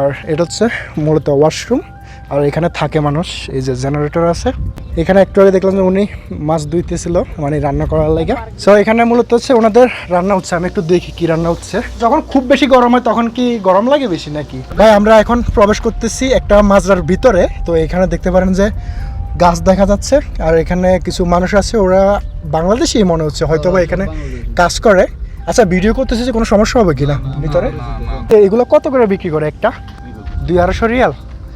আর এটা হচ্ছে মূলত ওয়াশরুম আর এখানে থাকে মানুষ, এই যে জেনারেটর আছে। এখানে একটু আগে দেখলাম যে উনি মাছ ধুইতেছিল মানে রান্না করার লাগে। সো এখানে মূলত হচ্ছে ওনাদের রান্না হচ্ছে, আমি একটু দেখি কি রান্না হচ্ছে। যখন খুব বেশি গরম হয়, তখন কি গরম লাগে বেশি নাকি? ভাই, আমরা এখন প্রবেশ করতেছি একটা মাজরার ভিতরে। তো এখানে দেখতে পারেন যে গাছ দেখা যাচ্ছে, আর এখানে কিছু মানুষ আছে, ওরা বাংলাদেশি মনে হচ্ছে হয়তো এখানে কাজ করে। আচ্ছা ভিডিও করতেছে যে কোনো সমস্যা হবে কিনা ভিতরে? এগুলো কত করে বিক্রি করে একটা? দুই আড়াইশো রিয়াল?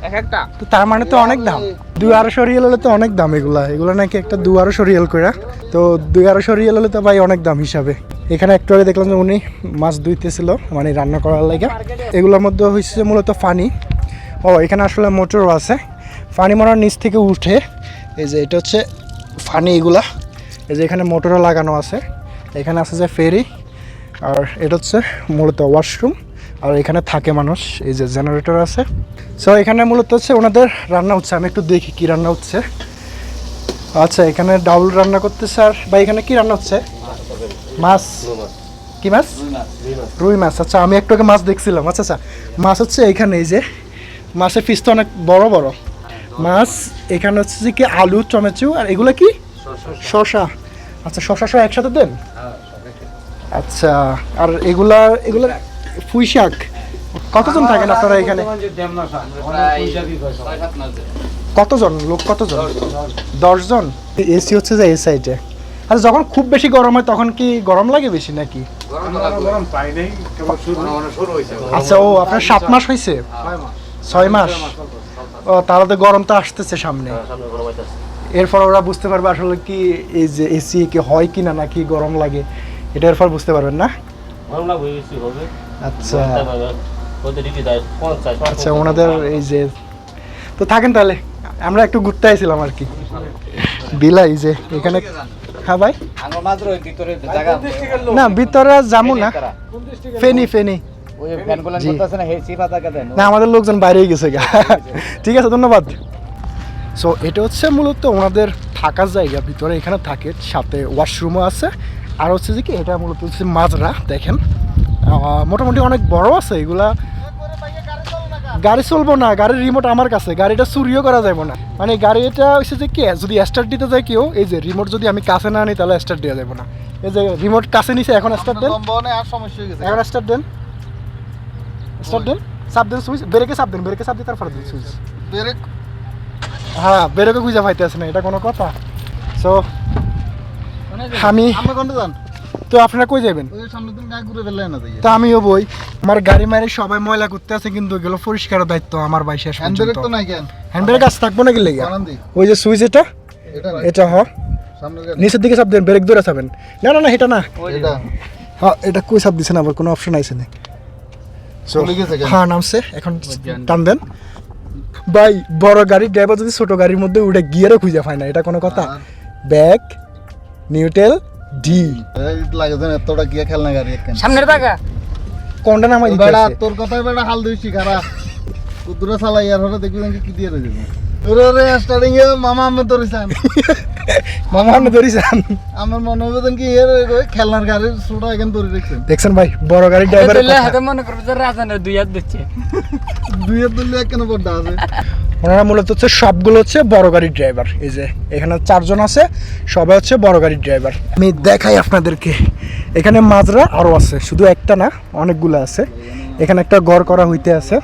এক একটা? তো তার মানে তো অনেক দাম। দুই আড়াইশো রিয়াল হলে তো অনেক দাম এগুলা। এগুলো নাকি একটা দু আড়াইশো রিয়াল করে তো দুই আড়াইশো রিয়াল হলে তো ভাই অনেক দাম হিসাবে। এখানে একটু আগে দেখলাম যে উনি মাছ ধুইতেছিল মানে রান্না করার লাগে। এগুলোর মধ্যে হচ্ছে মূলত ফানি। ও এখানে আসলে মোটরও আছে। ফানি মরার নিচ থেকে উঠে এই যে এটা হচ্ছে ফানি এগুলা। এই যে এখানে মোটরও লাগানো আছে। এখানে আছে যে ফেরি। আর এটা হচ্ছে মূলত ওয়াশরুম আর এখানে থাকে মানুষ এই যে জেনারেটর আছে। সো এখানে মূলত হচ্ছে ওনাদের রান্না হচ্ছে আমি একটু দেখি কি রান্না হচ্ছে। আচ্ছা এখানে ডাউল রান্না করতেছে আর বা এখানে কি রান্না হচ্ছে? মাছ। কি মাছ? রুই মাছ। আচ্ছা আমি একটু আগে মাছ দেখছিলাম। আচ্ছা আচ্ছা মাছ হচ্ছে এখানে এই যে মাছের পিস তো অনেক বড় বড়। মাছ এখানে হচ্ছে যে কি আলু টমেটো আর এগুলো কি? শশা আচ্ছা শশা সহ একসাথে দেন? আচ্ছা আর এগুলা এগুলা পুঁই শাক কতজন থাকেন আপনারা এখানে? কতজন লোক কতজন? দশজন। এসি হচ্ছে যে এই সাইডে আচ্ছা যখন খুব বেশি গরম হয় তখন কি গরম লাগে বেশি নাকি? আচ্ছা ও আপনার সাত মাস হয়েছে? ছয় মাস। ও তাহলে তো গরম তো আসতেছে সামনে। এরপর ওরা বুঝতে পারবে আসলে কি এই যে এসি কি হয় কি না নাকি গরম লাগে। এটা এরপর বুঝতে পারবেন না? আচ্ছা। আচ্ছা ওনাদের এই যে তো থাকেন তাহলে আমরা একটু ঘুরতে আইছিলাম আর কি। বিলাই যে এখানে হ্যাঁ ভাই? না ভিতরে যাব না। ফেনি ফেনি না আমাদের লোকজন বাইরে গেছে গা। ঠিক আছে ধন্যবাদ। সো এটা হচ্ছে মূলত ওনাদের থাকার জায়গা ভিতরে এখানে থাকে সাথে ওয়াশরুমও আছে আর হচ্ছে যে কি এটা মূলত হচ্ছে মাজরা দেখেন। মোটামুটি অনেক বড় আছে এগুলা গাড়ি চলবো না গাড়ির রিমোট আমার কাছে গাড়িটা চুরিও করা যাবে না। মানে গাড়িটা হচ্ছে যে কি যদি স্টার্ট দিতে যায় কেউ এই যে রিমোট যদি আমি কাছে না আনি তাহলে স্টার্ট দেওয়া যাবে না। এই যে রিমোট কাছে নিছে এখন স্টার্ট দেন। এখন স্টার্ট দেন। স্টার্ট দেন। চাপ দেন সুইচ ব্রেকে চাপ দেন ব্রেকে চাপ দিয়ে তারপরে দেন সুইচ ব্রেক হ্যাঁ ব্রেকে খুঁজে পাইতে আছে না এটা কোনো কথা। সো আমি তো আপনারা কই যাবেন? ওই সামনে তুমি গায়ে ঘুরে দিলে না তা আমিও বই। আমার গাড়ি মারি সবাই ময়লা করতে আছে কিন্তু এগুলো পরিষ্কারের দায়িত্ব আমার ভাই শেষ হ্যান্ড ব্রেক তো নাই কেন? হ্যান্ডব্রেক কাজ থাকব নাকি লেগে? ওই যে সুইচ এটা এটা হ। নিচের দিকে চাপ দেন ব্রেক ধরে চাবেন না না না এটা না। হ্যাঁ এটা। কই চাপ দিছেন? আবার কোনো অপশন আইছে না? হ্যাঁ নামছে। এখন টান দেন। ভাই বড় গাড়ির ড্রাইভার যদি ছোট গাড়ির মধ্যে উঠে গিয়ারও খুঁজে পায় না এটা কোনো কথা। ব্যাক নিউটেল ডি এই লাগে যেন এতটা গিয়া খেলনা গাড়ি সামনের টাকা কোনটা নামাই দিতে বেড়া তোর কথাই বেড়া হাল দিছি খারা। কুতুরা চালাই আর হরে দেখবি নাকি কি দিয়ে রয়েছে ওরে ওরে স্টার্টিং এ মামা আমি ধরেছেন মামা আপনি ধরিছেন আমার মনে হবে যেন কি এর ওই খেলনার গাড়ির ছোটা এখন ধরে রেখেছেন দেখছেন ভাই বড় গাড়ির ড্রাইভার হাতে মনে করবে যে রাজানের দুই হাত দিচ্ছে। দুই হাত ধরলে কেন পড়তে আছে। ওনারা মূলত হচ্ছে সবগুলো হচ্ছে বড় গাড়ির ড্রাইভার এই যে, এখানে চারজন আছে, সবাই হচ্ছে বড় গাড়ির ড্রাইভার আমি দেখাই আপনাদেরকে। এখানে মাজরা আরও আছে, শুধু একটা না, অনেকগুলো আছে। এখানে একটা গড় করা হইতে আছে।